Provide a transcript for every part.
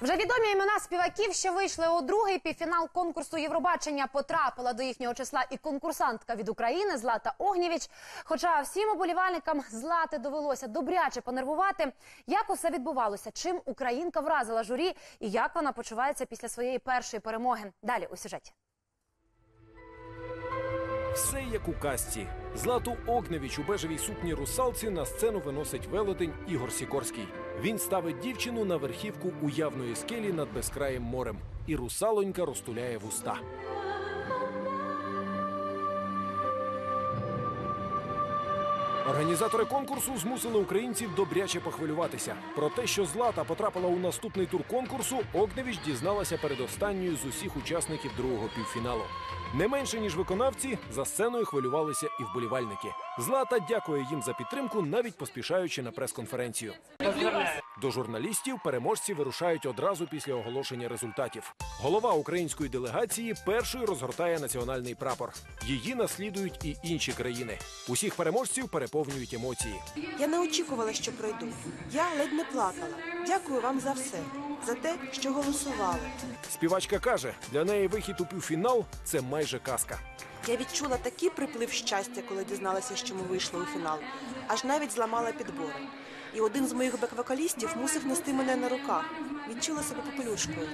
Вже відомі імена співаків, що вийшли у другий півфінал конкурсу Євробачення. Потрапила до їхнього числа і конкурсантка від України Злата Огнєвіч. Хоча всім оболівальникам Злати довелося добряче понервувати. Як усе відбувалося? Чим українка вразила журі і як вона почувається після своєї першої перемоги? Далі у сюжеті. Все як у казці. Злату Огневіч у бежевій сукні русалці на сцену виносить велетень Ігор Сікорський. Він ставить дівчину на верхівку уявної скелі над безкраєм морем, і русалонька розтуляє вуста. Організатори конкурсу змусили українців добряче похвилюватися. Про те, що Злата потрапила у наступний тур конкурсу, Огневіч дізналася передостанньою з усіх учасників другого півфіналу. Не менше ніж виконавці за сценою хвилювалися і вболівальники. Злата дякує їм за підтримку, навіть поспішаючи на прес-конференцію. До журналістів переможці вирушають одразу після оголошення результатів. Голова української делегації першою розгортає національний прапор. Її наслідують і інші країни. Усіх переможців переповнюють емоції. Я не очікувала, що пройду. Я ледь не плакала. Дякую вам за все, за те, що голосували. Співачка каже, для неї вихід у півфінал це майже казка. Я відчула такий приплив щастя, коли дізналася, що ми вийшли у фінал. Аж навіть зламала підбори. І один з моїх бек-вокалістів мусив нести мене на руках. Відчула себе попелюшкою.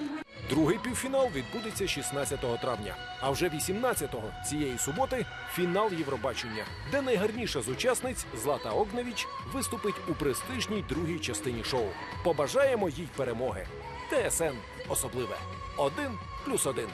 Другий півфінал відбудеться 16 травня. А вже 18-го цієї суботи фінал Євробачення, де найгарніша з учасниць Злата Огневіч виступить у престижній другій частині шоу. Побажаємо їй перемоги. ТСН особливе. Один плюс один.